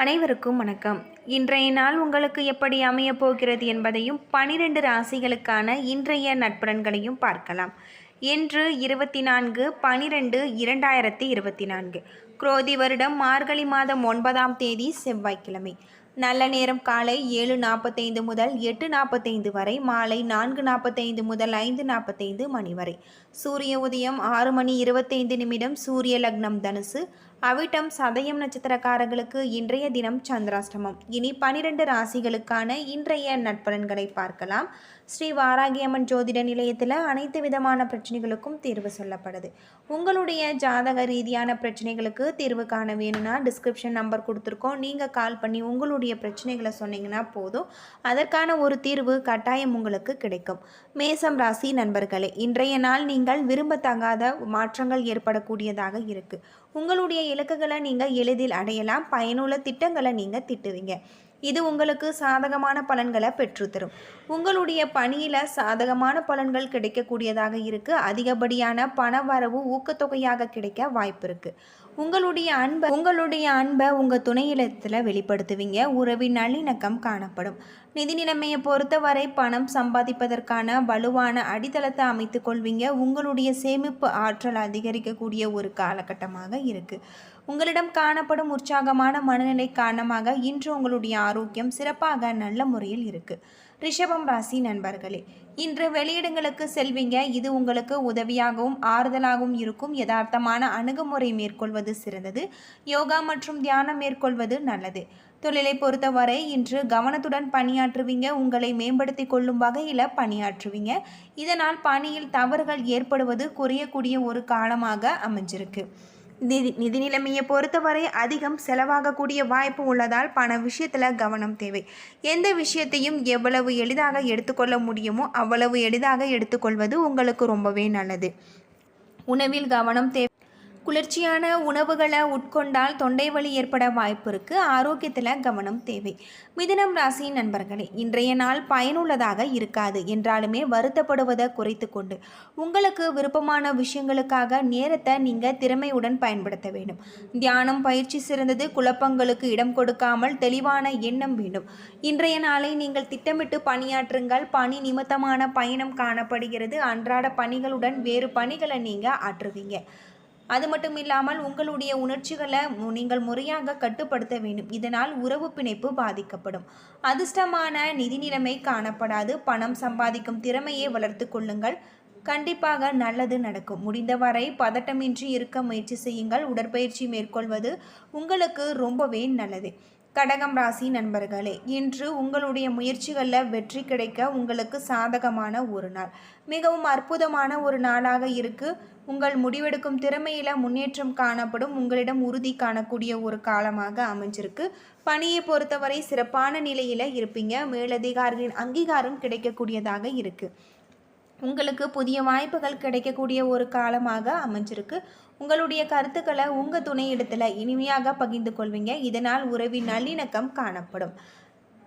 அனைவருக்கும் வணக்கம். இன்றைய நாள் உங்களுக்கு எப்படி அமையப் போகிறது என்பதையும் பனிரெண்டு ராசிகளுக்கான இன்றைய நட்பலன்களையும் பார்க்கலாம். இன்று இருபத்தி நான்கு பனிரெண்டு இரண்டாயிரத்தி இருபத்தி நான்கு குரோதி வருடம் மார்கழி மாதம் ஒன்பதாம் தேதி செவ்வாய்க்கிழமை. நல்ல நேரம் காலை ஏழு நாற்பத்தைந்து முதல் எட்டு நாற்பத்தைந்து வரை மாலை நான்கு நாற்பத்தைந்து முதல் ஐந்து நாற்பத்தைந்து மணி வரை. சூரிய உதயம் ஆறு மணி இருபத்தைந்து நிமிடம் சூரிய லக்னம் தனுசு அவிட்டம் சதயம் நட்சத்திரக்காரர்களுக்கு இன்றைய தினம் சந்திராஷ்டமம். இனி பனிரெண்டு ராசிகளுக்கான இன்றைய நட்பலன்களை பார்க்கலாம். ஸ்ரீ வாராகியம்மன் ஜோதிட நிலையத்தில் அனைத்து விதமான பிரச்சனைகளுக்கும் தீர்வு சொல்லப்படுது. உங்களுடைய ஜாதக ரீதியான பிரச்சனைகளுக்கு தீர்வு காண வேணும்னா டிஸ்கிரிப்ஷன் நம்பர் கொடுத்துருக்கோம். நீங்கள் கால் பண்ணி உங்களுடைய பிரச்சனைகளை சொன்னீங்கன்னா போதும். அதற்கான ஒரு தீர்வு கட்டாயம் உங்களுக்கு கிடைக்கும். மேசம் ராசி நண்பர்களே இன்றைய நாள் நீங்கள் விரும்பத்தகாத மாற்றங்கள் ஏற்படக்கூடியதாக இருக்குது உங்களுடைய இலக்குகளை நீங்கள் எளிதில் அடையலாம். பயனுள்ள திட்டங்களை நீங்கள் திட்டுவீங்க. இது உங்களுக்கு சாதகமான பலன்களை பெற்றுத்தரும். உங்களுடைய பணியில் சாதகமான பலன்கள் கிடைக்கக்கூடியதாக இருக்குது அதிகப்படியான பண வரவு ஊக்கத்தொகையாக கிடைக்க வாய்ப்பு இருக்குது உங்களுடைய அன்பை உங்களுடைய அன்பை உங்கள் துணையிடத்தில் வெளிப்படுத்துவீங்க. உறவின் நல்லிணக்கம் காணப்படும். நிதி நிலைமையை பொறுத்தவரை பணம் சம்பாதிப்பதற்கான வலுவான அடித்தளத்தை அமைத்து கொள்வீங்க. உங்களுடைய சேமிப்பு ஆற்றல் அதிகரிக்கக்கூடிய ஒரு காலகட்டமாக இருக்குது உங்களிடம் காணப்படும் உற்சாகமான மனநிலை காரணமாக இன்று உங்களுடைய ஆரோக்கியம் சிறப்பாக நல்ல முறையில் இருக்குது ரிஷபம் ராசி நண்பர்களே இன்று வெளியிடங்களுக்கு செல்வீங்க. இது உங்களுக்கு உதவியாகவும் ஆறுதலாகவும் இருக்கும். யதார்த்தமான அணுகுமுறை மேற்கொள்வது சிறந்தது. யோகா மற்றும் தியானம் மேற்கொள்வது நல்லது. தொழிலை பொறுத்தவரை இன்று கவனத்துடன் பணியாற்றுவீங்க. உங்களை மேம்படுத்தி கொள்ளும் வகையில் பணியாற்றுவீங்க. இதனால் பணியில் தவறுகள் ஏற்படுவது குறையக்கூடிய ஒரு காலமாக அமைஞ்சிருக்கு. நிதி நிதி நிலைமையை பொறுத்தவரை அதிகம் செலவாகக்கூடிய வாய்ப்பு உள்ளதால் பண விஷயத்தில் கவனம் தேவை. எந்த விஷயத்தையும் எவ்வளவு எளிதாக எடுத்துக்கொள்ள முடியுமோ அவ்வளவு எளிதாக எடுத்துக்கொள்வது உங்களுக்கு ரொம்பவே நல்லது. உணவில் கவனம் தேவை. குளிர்ச்சியான உணவுகளை உட்கொண்டால் தொண்டை வலி ஏற்பட வாய்ப்பு இருக்குது ஆரோக்கியத்தில் கவனம் தேவை. மிதுனம் ராசி நண்பர்களே இன்றைய நாள் பயனுள்ளதாக இருக்காது. என்றாலுமே வருத்தப்படுவதை குறைத்து கொண்டு உங்களுக்கு விருப்பமான விஷயங்களுக்காக நேரத்தை நீங்கள் திறமையுடன் பயன்படுத்த வேண்டும். தியானம் பயிற்சி சிறந்தது குழப்பங்களுக்கு இடம் கொடுக்காமல் தெளிவான எண்ணம் வேண்டும். இன்றைய நாளை நீங்கள் திட்டமிட்டு பணியாற்றுங்கள். பணி நிமித்தமான பயணம் காணப்படுகிறது. அன்றாட பணிகளுடன் வேறு பணிகளை நீங்கள் ஆற்றுவீங்க. அது மட்டும் இல்லாமல் உங்களுடைய உணர்ச்சிகளை நீங்கள் முறையாக கட்டுப்படுத்த வேண்டும். இதனால் உறவு பிணைப்பு பாதிக்கப்படும். அதிர்ஷ்டமான நிதி நிலைமை காணப்படாது. பணம் சம்பாதிக்கும் திறமையை வளர்த்து கொள்ளுங்கள். கண்டிப்பாக நல்லது நடக்கும். முடிந்தவரை பதட்டமின்றி இருக்க முயற்சி செய்யுங்கள். உடற்பயிற்சி மேற்கொள்வது உங்களுக்கு ரொம்பவே நல்லது. கடகம் ராசி நண்பர்களே இன்று உங்களுடைய முயற்சிகளில் வெற்றி கிடைக்க உங்களுக்கு சாதகமான ஒரு நாள். மிகவும் அற்புதமான ஒரு நாளாக இருக்குது உங்கள் முடிவெடுக்கும் திறமையில் முன்னேற்றம் காணப்படும் உங்களிடம் உறுதி காணக்கூடிய ஒரு காலமாக அமைஞ்சிருக்கு. பணியை பொறுத்தவரை சிறப்பான நிலையில் இருப்பீங்க. மேலதிகாரிகளின் அங்கீகாரம் கிடைக்கக்கூடியதாக இருக்குது உங்களுக்கு புதிய வாய்ப்புகள் கிடைக்கக்கூடிய ஒரு காலமாக அமைஞ்சிருக்கு. உங்களுடைய கருத்துக்களை உங்கள் துணையிடத்தில் இனிமையாக பகிர்ந்து கொள்வீங்க. இதனால் உறவின் நல்லிணக்கம் காணப்படும்.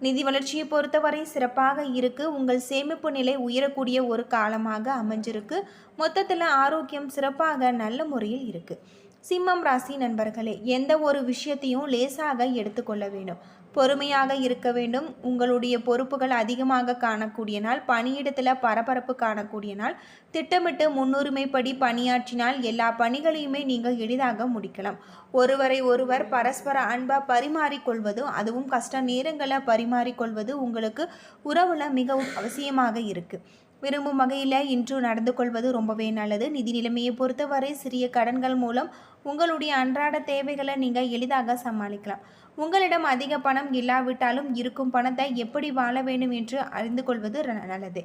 நிதி வளர்ச்சியை பொறுத்தவரை சிறப்பாக இருக்கு. உங்கள் சேமிப்பு நிலை உயரக்கூடிய ஒரு காலமாக அமைஞ்சிருக்கு. மொத்தத்தில் ஆரோக்கியம் சிறப்பாக நல்ல முறையில் இருக்குது சிம்மம் ராசி நண்பர்களே எந்த ஒரு விஷயத்தையும் லேசாக எடுத்துக்கொள்ள வேண்டும். பொறுமையாக இருக்க வேண்டும். உங்களுடைய பொறுப்புகள் அதிகமாக காணக்கூடிய நாள் பணியிடத்தில் பரபரப்பு காணக்கூடிய நாள். திட்டமிட்டு முன்னுரிமைப்படி பணியாற்றினால் எல்லா பணிகளையுமே நீங்கள் எளிதாக முடிக்கலாம். ஒருவரை ஒருவர் பரஸ்பர அன்பை பரிமாறிக்கொள்வதும் அதுவும் கஷ்ட நேரங்களை பரிமாறிக்கொள்வது உங்களுக்கு உறவுல மிகவும் அவசியமாக இருக்குது விரும்பும் வகையில் இன்று நடந்து கொள்வது ரொம்பவே நல்லது. நிதி நிலைமையை பொறுத்தவரை சிறிய கடன்கள் மூலம் உங்களுடைய அன்றாட தேவைகளை நீங்கள் எளிதாக சமாளிக்கலாம். உங்களிடம் அதிக பணம் இல்லாவிட்டாலும் இருக்கும் பணத்தை எப்படி வாழ வேண்டும் என்று அறிந்து கொள்வது நல்லது.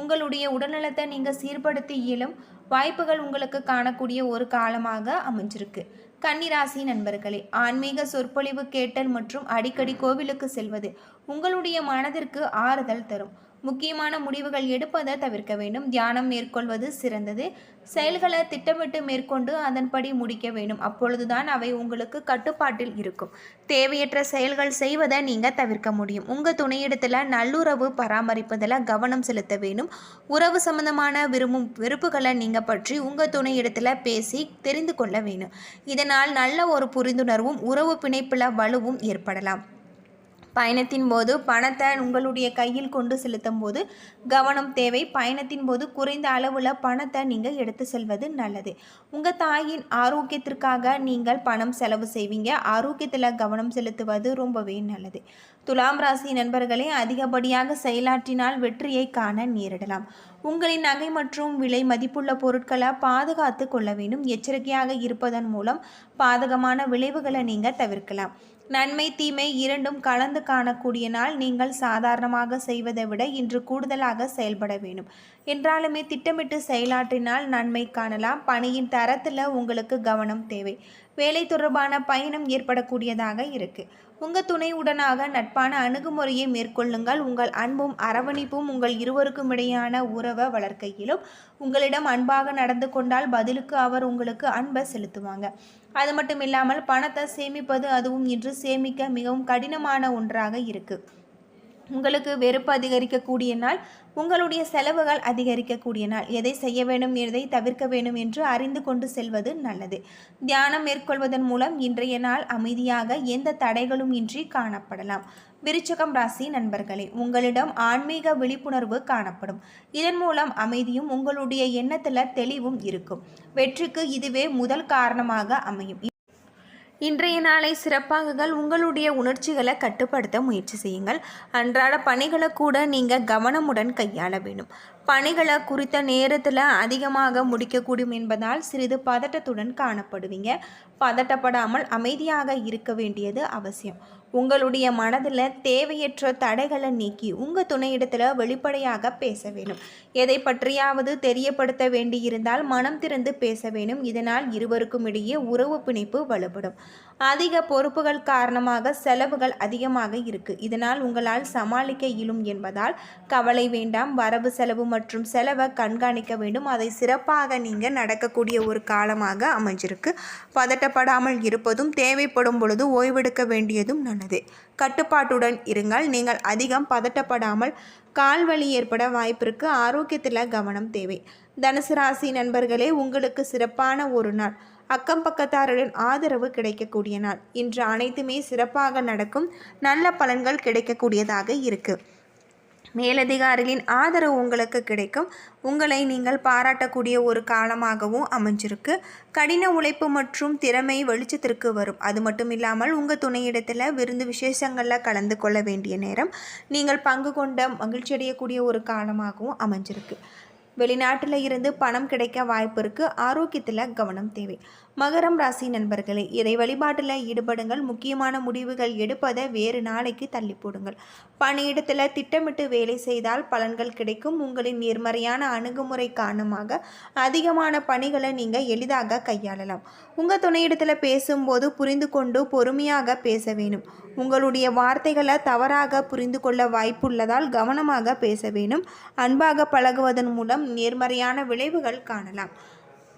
உங்களுடைய உடல்நலத்தை நீங்கள் சீர்படுத்தி இயலும் வாய்ப்புகள் உங்களுக்கு காணக்கூடிய ஒரு காலமாக அமைஞ்சிருக்கு. கன்னிராசி நண்பர்களே ஆன்மீக சொற்பொழிவு கேட்டல் மற்றும் அடிக்கடி கோவிலுக்கு செல்வது உங்களுடைய மனதிற்கு ஆறுதல் தரும். முக்கியமான முடிவுகள் எடுப்பதை தவிர்க்க வேண்டும். தியானம் மேற்கொள்வது சிறந்தது. செயல்களை திட்டமிட்டு மேற்கொண்டு அதன்படி முடிக்க வேண்டும். அப்பொழுதுதான் அவை உங்களுக்கு கட்டுப்பாட்டில் இருக்கும். தேவையற்ற செயல்கள் செய்வதை நீங்கள் தவிர்க்க முடியும். உங்கள் துணையிடத்தில் நல்லுறவு பராமரிப்பதில் கவனம் செலுத்த வேண்டும். உறவு சம்பந்தமான விரும்பும் வெறுப்புகளை நீங்கள் பற்றி உங்கள் துணையிடத்தில் பேசி தெரிந்து கொள்ள வேண்டும். இதனால் நல்ல ஒரு புரிந்துணர்வும் உறவு பிணைப்பில் வலுவும் ஏற்படலாம். பயணத்தின் போது பணத்தை உங்களுடைய கையில் கொண்டு செலுத்தும் போது கவனம் தேவை. பயணத்தின் போது குறைந்த அளவில் பணத்தை நீங்கள் எடுத்து செல்வது நல்லது. உங்கள் தாயின் ஆரோக்கியத்திற்காக நீங்கள் பணம் செலவு செய்வீங்க. ஆரோக்கியத்தில் கவனம் செலுத்துவது ரொம்பவே நல்லது. துலாம் ராசி நண்பர்களே அதிகப்படியாக செயலாற்றினால் வெற்றியை காண நேரிடலாம். உங்களின் நகை மற்றும் விலை மதிப்புள்ள பொருட்களை பாதுகாத்து கொள்ள வேண்டும். எச்சரிக்கையாக இருப்பதன் மூலம் பாதகமான விளைவுகளை நீங்கள் தவிர்க்கலாம். நன்மை தீமை இரண்டும் கலந்து காணக்கூடிய நாள் நீங்கள் சாதாரணமாக செய்வதை விட இன்று கூடுதலாக செயல்பட வேண்டும். என்றாலுமே திட்டமிட்டு செயலாற்றினால் நன்மை காணலாம். பணியின் தரத்தில் உங்களுக்கு கவனம் தேவை. வேலை தொடர்பான பயணம் ஏற்படக்கூடியதாக இருக்குது உங்கள் துணையுடனாக நட்பான அணுகுமுறையை மேற்கொள்ளுங்கள். உங்கள் அன்பும் அரவணைப்பும் உங்கள் இருவருக்கும் இடையான உறவை வளர்க்கையிலும் உங்களிடம் அன்பாக நடந்து கொண்டால் பதிலுக்கு அவர் உங்களுக்கு அன்பை செலுத்துவாங்க. அது மட்டும் இல்லாமல் பணத்தை சேமிப்பது அதுவும் இன்று சேமிக்க மிகவும் கடினமான ஒன்றாக இருக்குது உங்களுக்கு வெறுப்பு அதிகரிக்கக்கூடிய நாள் உங்களுடைய செலவுகள் அதிகரிக்கக்கூடிய நாள். எதை செய்ய வேண்டும் எதை தவிர்க்க வேண்டும் என்று அறிந்து கொண்டு செல்வது நல்லது. தியானம் மேற்கொள்வதன் மூலம் இன்றைய நாள் அமைதியாக எந்த தடைகளும் இன்றி காணப்படலாம். விருச்சகம் ராசி நண்பர்களே உங்களிடம் ஆன்மீக விழிப்புணர்வு காணப்படும். இதன் மூலம் அமைதியும் உங்களுடைய எண்ணத்தில் தெளிவும் இருக்கும். வெற்றிக்கு இதுவே முதல் காரணமாக அமையும். இன்றைய நாளை சிறப்பாகுங்கள். உங்களுடைய உணர்ச்சிகளை கட்டுப்படுத்த முயற்சி செய்யுங்கள். அன்றாட பணிகளை கூட நீங்கள் கவனமுடன் கையாள வேண்டும். பணிகளை குறித்த நேரத்தில் அதிகமாக முடிக்கக்கூடும் என்பதால் சிறிது பதட்டத்துடன் காணப்படுவீங்க. பதட்டப்படாமல் அமைதியாக இருக்க வேண்டியது அவசியம். உங்களுடைய மனதில் தேவையற்ற தடைகளை நீக்கி உங்கள் துணையிடத்தில் வெளிப்படையாக பேச வேணும் எதை பற்றியாவது தெரியப்படுத்த வேண்டியிருந்தால் மனம் திறந்து பேச வேணும் இதனால் இருவருக்கும் இடையே உறவு பிணைப்பு வலுப்படும். அதிக பொறுப்புகள் காரணமாக செலவுகள் அதிகமாக இருக்குது இதனால் உங்களால் சமாளிக்க இயலும் என்பதால் கவலை வேண்டாம். வரவு செலவு மற்றும் செலவை கண்காணிக்க வேண்டும். அதை சிறப்பாக நீங்கள் நடக்கக்கூடிய ஒரு காலமாக அமைஞ்சிருக்கு. பதட்டப்படாமல் இருப்பதும் தேவைப்படும் பொழுது ஓய்வெடுக்க வேண்டியதும் நல்லது. கட்டுப்பாட்டுடன் இருங்கள். நீங்கள் அதிகம் பதட்டப்படாமல் கால்வலி ஏற்பட வாய்ப்பிற்கு ஆரோக்கியத்தில் கவனம் தேவை. தனுசு ராசி நண்பர்களே உங்களுக்கு சிறப்பான ஒரு நாள். அக்கம் பக்கத்தாருடன் ஆதரவு கிடைக்கக்கூடிய நாள். இன்று அனைத்துமே சிறப்பாக நடக்கும். நல்ல பலன்கள் கிடைக்கக்கூடியதாக இருக்குது மேலதிகாரிகளின் ஆதரவு உங்களுக்கு கிடைக்கும். உங்களை நீங்கள் பாராட்டக்கூடிய ஒரு காலமாகவும் அமைஞ்சிருக்கு. கடின உழைப்பு மற்றும் திறமை வெளிச்சத்திற்கு வரும். அது மட்டும் இல்லாமல் உங்கள் துணையிடத்தில் விருந்து விசேஷங்களில் கலந்து கொள்ள வேண்டிய நேரம். நீங்கள் பங்கு கொண்ட மகிழ்ச்சி அடையக்கூடிய ஒரு காலமாகவும் அமைஞ்சிருக்கு. வெளிநாட்டில் இருந்து பணம் கிடைக்க வாய்ப்பு இருக்குது ஆரோக்கியத்தில் கவனம் தேவை. மகரம் ராசி நண்பர்களே இறை வழிபாட்டில் ஈடுபடுங்கள். முக்கியமான முடிவுகள் எடுப்பதை வேறு நாளைக்கு தள்ளி போடுங்கள். பணியிடத்தில் திட்டமிட்டு வேலை செய்தால் பலன்கள் கிடைக்கும். உங்களின் நேர்மறையான அணுகுமுறை காரணமாக அதிகமான பணிகளை நீங்கள் எளிதாக கையாளலாம். உங்கள் துணையிடத்தில் பேசும்போது புரிந்து கொண்டு பொறுமையாக பேச வேணும் உங்களுடைய வார்த்தைகளை தவறாக புரிந்து கொள்ள வாய்ப்புள்ளதால் கவனமாக பேச வேணும் அன்பாக பழகுவதன் மூலம் நேர்மறையான விளைவுகள் காணலாம்.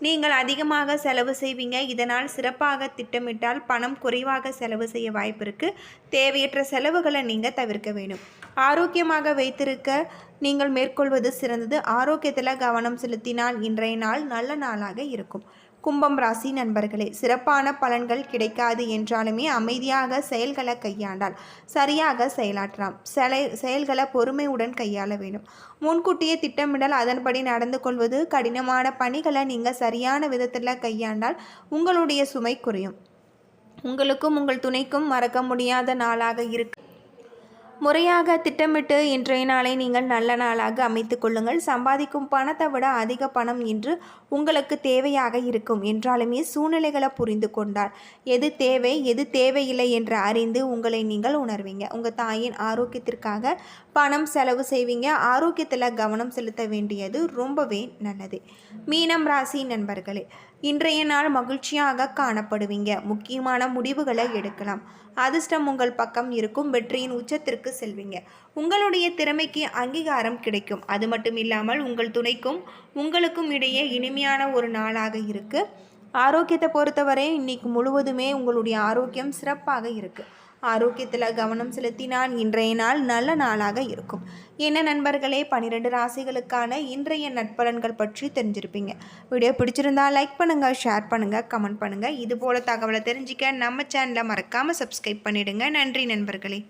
நீங்கள் அதிகமாக செலவு செய்வீங்க. இதனால் சிறப்பாக திட்டமிட்டால் பணம் குறைவாக செலவு செய்ய வாய்ப்பு இருக்குது தேவையற்ற செலவுகளை நீங்கள் தவிர்க்க வேண்டும். ஆரோக்கியமாக வைத்திருக்க நீங்கள் மேற்கொள்வது சிறந்தது. ஆரோக்கியத்தில் கவனம் செலுத்தினால் இன்றைய நாள் நல்ல நாளாக இருக்கும். கும்பம் ராசி நண்பர்களே சிறப்பான பலன்கள் கிடைக்காது என்றாலுமே அமைதியாக செயல்களை கையாண்டால் சரியாக செயலாற்றலாம். செலை செயல்களை பொறுமையுடன் கையாள வேண்டும். முன்கூட்டியே திட்டமிடல் அதன்படி நடந்து கொள்வது கடினமான பணிகளை நீங்கள் சரியான விதத்தில் கையாண்டால் உங்களுடைய சுமை குறையும். உங்களுக்கும் உங்கள் துணைக்கும் மறக்க முடியாத நாளாக இருக்கு. முறையாக திட்டமிட்டு இன்றைய நாளை நீங்கள் நல்ல நாளாக அமைத்து கொள்ளுங்கள். சம்பாதிக்கும் பணத்தை விட அதிக பணம் இன்று உங்களுக்கு தேவையாக இருக்கும் என்றாலுமே சூழ்நிலைகளை புரிந்து கொண்டால். எது தேவை எது தேவையில்லை என்று அறிந்து உங்களை நீங்கள் உணர்வீங்க. உங்கள் தாயின் ஆரோக்கியத்திற்காக பணம் செலவு செய்வீங்க. ஆரோக்கியத்தில் கவனம் செலுத்த வேண்டியது ரொம்பவே நல்லது. மீனம் ராசி நண்பர்களே இன்றைய நாள் மகிழ்ச்சியாக காணப்படுவீங்க. முக்கியமான முடிவுகளை எடுக்கலாம். அதிர்ஷ்டம் உங்கள் பக்கம் இருக்கும். வெற்றியின் உச்சத்திற்கு செல்வீங்க. உங்களுடைய திறமைக்கு அங்கீகாரம் கிடைக்கும். அது மட்டும் இல்லாமல் உங்கள் துணைக்கும் உங்களுக்கும் இடையே இனிமையான ஒரு நாளாக இருக்குது ஆரோக்கியத்தை பொறுத்தவரை இன்னைக்கு முழுவதுமே உங்களுடைய ஆரோக்கியம் சிறப்பாக இருக்குது ஆரோக்கியத்தில் கவனம் செலுத்தினால் இன்றைய நாள் நல்ல நாளாக இருக்கும். என்ன நண்பர்களே பன்னிரெண்டு ராசிகளுக்கான இன்றைய நட்பலன்கள் பற்றி தெரிஞ்சிருப்பீங்க. வீடியோ பிடிச்சிருந்தா லைக் பண்ணுங்கள் ஷேர் பண்ணுங்கள் கமெண்ட் பண்ணுங்கள் இதுபோல் தகவலை தெரிஞ்சிக்க நம்ம சேனலை மறக்காமல் சப்ஸ்கிரைப் பண்ணிவிடுங்க நன்றி நண்பர்களே.